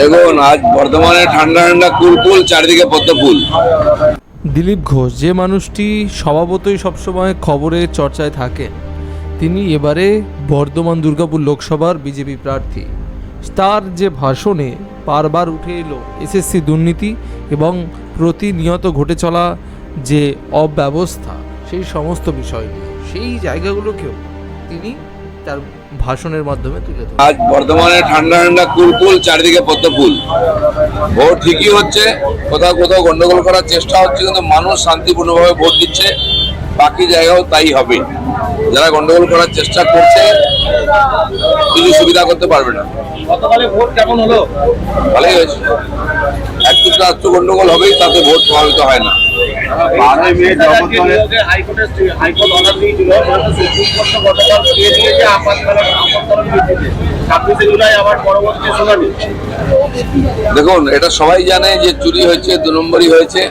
দেখুন, আজ বর্ধমানে ঠান্ডা ঠান্ডা কুলকুল চারিদিকে পদ্ম ফুল। দিলীপ ঘোষ, যে মানুষটি স্বভাবতই সবসময় খবরে চর্চায় থাকেন তিনি এবারে বর্ধমান দুর্গাপুর লোকসভার বিজেপি প্রার্থী। তার যে ভাষণে বারবার উঠে এলো এসএসসি দুর্নীতি এবং প্রতিনিয়ত ঘটে চলা যে অব্যবস্থা, সেই সমস্ত বিষয় নিয়ে, সেই জায়গাগুলোকেও তিনি তার ভাষণের মাধ্যমে তুলে ধরেন। আজ বর্ধমানে ঠান্ডা ঠান্ডা কুলকুল চারিদিকে পদ্ম ফুল। ভোট ঠিকই হচ্ছে কোথাও কোথাও গন্ডগোল করার চেষ্টা হচ্ছে কিন্তু মানুষ শান্তিপূর্ণভাবে ভোট দিচ্ছে বাকি জায়গাও তাই হবে। যারা গন্ডগোল করার চেষ্টা করছে কিছু সুবিধা করতে পারবে না। গতকালে ভোট কেমন হলো? ভালোই হয়েছে। এক দুটো গন্ডগোল হবেই তাতে ভোট প্রভাবিত হয় না। বারোই মে জগদ্দলে হাইকোর্টের হাইকোর্ট অর্ডার দিয়েছিল সুপ্রিম কোর্ট গতকাল দিয়ে দিয়েছে আপাতকালীন আপাতকালীন ভিত্তিতে ছাব্বিশে জুলাই আবার পরবর্তী শুনানি। দেখুন এটা সবাই জানে যে চুরি হয়েছে দু নম্বরই হয়েছে।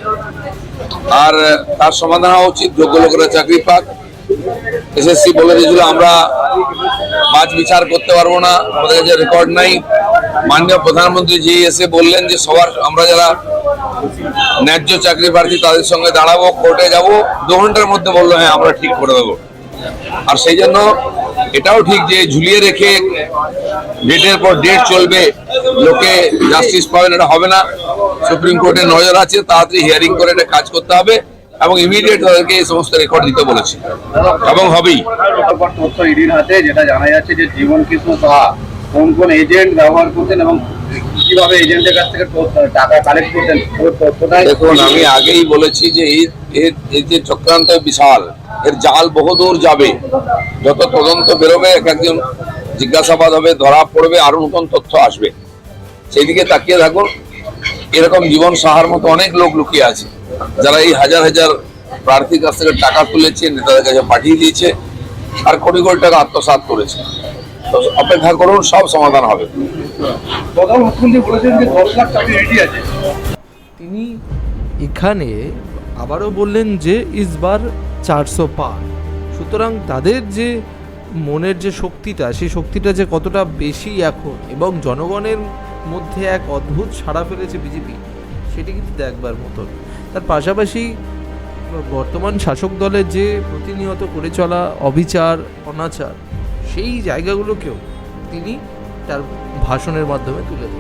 আর তার সমাধান হওয়া উচিত যোগ্য লোকেরা চাকরি পাক। এসএসসি বলে দিয়েছিল আমরা মাছ বিচার করতে পারব না আমাদের কাছে রেকর্ড নাই। মাননীয় প্রধানমন্ত্রী যে এসে বললেন যে সবার আমরা যারা ন্যায্য চাকরি প্রার্থী তাদের সঙ্গে দাঁড়াবো, কোর্টে যাব। দু ঘণ্টার মধ্যে বলল হ্যাঁ আমরা ঠিক করে দেবো। আর সেই জন্য এটাও ঠিক যে ঝুলিয়ে রেখে ডেটের পর ডেট চলবে, লোকে জাস্টিস পাবেন, এটা হবে না। সুপ্রিম কোর্টের নজর আছে, তাড়াতাড়ি হিয়ারিং করে এটা কাজ করতে হবে এবং ইমিডিয়েট তাদেরকে এই সমস্ত রেকর্ড দিতে বলেছে। এবং হবেই। যেটা জানা যাচ্ছে যে জীবন কৃষ্ণ কোন কোন এজেন্ট ব্যবহার করতেন এবং কীভাবে এজেন্টের কাছ থেকে টাকা কালেক্ট করতেন দেখুন, আমি আগেই বলেছি যে এর এই যে চক্রান্ত বিশাল, এর জাল বহুদূর যাবে। যত তদন্ত বেরোবে, এক একজন জিজ্ঞাসাবাদ হবে, ধরা পড়বে, আরও নতুন তথ্য আসবে। সেই দিকে তাকিয়ে থাকুন, এরকম জীবন সাহার মতো অনেক লোক লুকিয়ে আছে, যারা এই হাজার হাজার প্রার্থীর কাছ থেকে টাকা তুলেছে, নেতাদের কাছে পাঠিয়ে দিয়েছে, আর কোটি কোটি টাকা আত্মসাৎ করেছে। অপেক্ষা করুন সব সমাধান হবে। প্রধান মুখ্যমন্ত্রী বলেছেন যে দশ লাখ চাকরি রেডি আছে। তিনি এখানে আবারও বললেন যে ইসবার চারশো পার। সুতরাং তাদের যে মনের যে শক্তিটা সেই শক্তিটা যে কতটা বেশি এখন এবং জনগণের মধ্যে এক অদ্ভুত সাড়া ফেলেছে বিজেপি সেটি কিন্তু দেখবার মতন। তার পাশাপাশি বর্তমান শাসক দলের যে প্রতিনিয়ত করে চলা অবিচার অনাচার সেই জায়গাগুলোকেও তিনি তার ভাষণের মাধ্যমে তুলে ধরেন